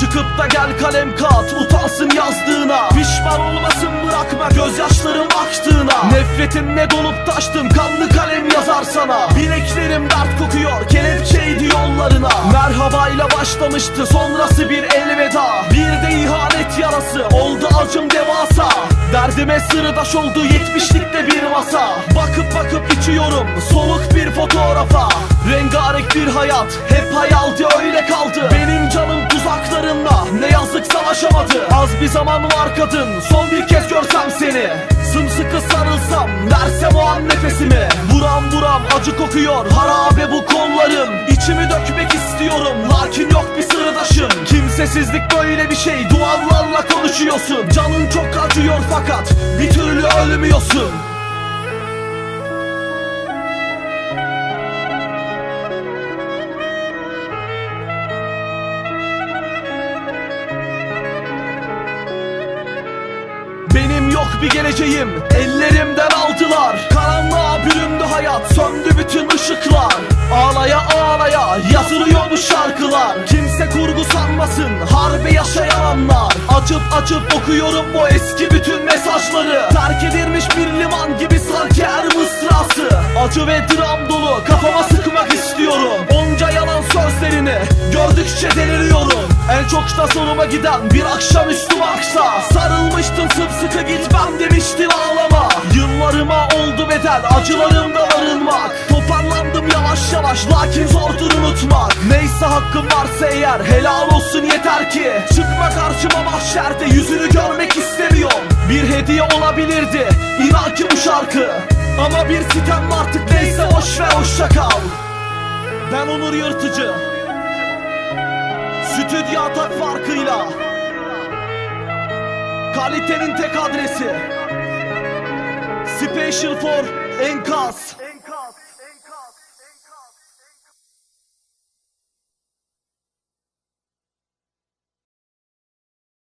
Çıkıp da gel kalem kat utansın yazdığına. Pişman olmasın bırakma gözyaşlarım aktığına. Nefretinle dolup taştım kanlı kalem yazar sana. Bileklerim dert kokuyor kelepçeydi yollarına. Merhabayla başlamıştı sonrası bir elveda. Bir de ihanet yarası oldu acım devasa. Derdime sırdaş oldu yetmişlikte bir masa. Bakıp bakıp içiyorum soluk bir fotoğrafa. Rengarenk bir hayat hep hayaldi öyle kaldı. Benim canım tuzaklarınla yazık savaşamadı. Az bir zaman var kadın. Son bir kez görsem seni. Sımsıkı sarılsam versem o an nefesimi. Buram buram acı kokuyor. Harabe bu kollarım. İçimi dökmek istiyorum. Lakin yok bir sırdaşım. Kimsesizlik böyle bir şey. Duvarlarla konuşuyorsun. Canın çok acıyor fakat bir türlü Bir geleceğim. Ellerimden aldılar. Karanlığa büründü hayat Söndü bütün ışıklar. Ağlaya ağlaya yazılıyor bu şarkılar. Kimse kurgu sanmasın Harbi yaşayanlar. Açıp açıp okuyorum bu eski bütün mesajları. Terk edilmiş bir liman gibi sanki her mısrası. Acı ve dram dolu kafama sıkmak istiyorum. Onca yalan sözlerini gördükçe deliriyorum En çok da sonuma giden bir akşamüstü aksa Sarılmıştın sımsıkı gitmem demiştin ağlama. Yıllarıma oldu bedel acılarımda arınmak. Toparlandım yavaş yavaş lakin zordur unutmak. Neyse hakkım varsa eğer helal olsun yeter ki. Çıkma karşıma mahşerde yüzünü görmek istemiyorum. Bir hediye olabilirdi inan ki bu şarkı. Ama bir sitem artık neyse boş ver hoşça kal. Ben Onur Yırtıcı Stüdyo atak farkıyla. Kalitenin tek adresi. Special for Enkaz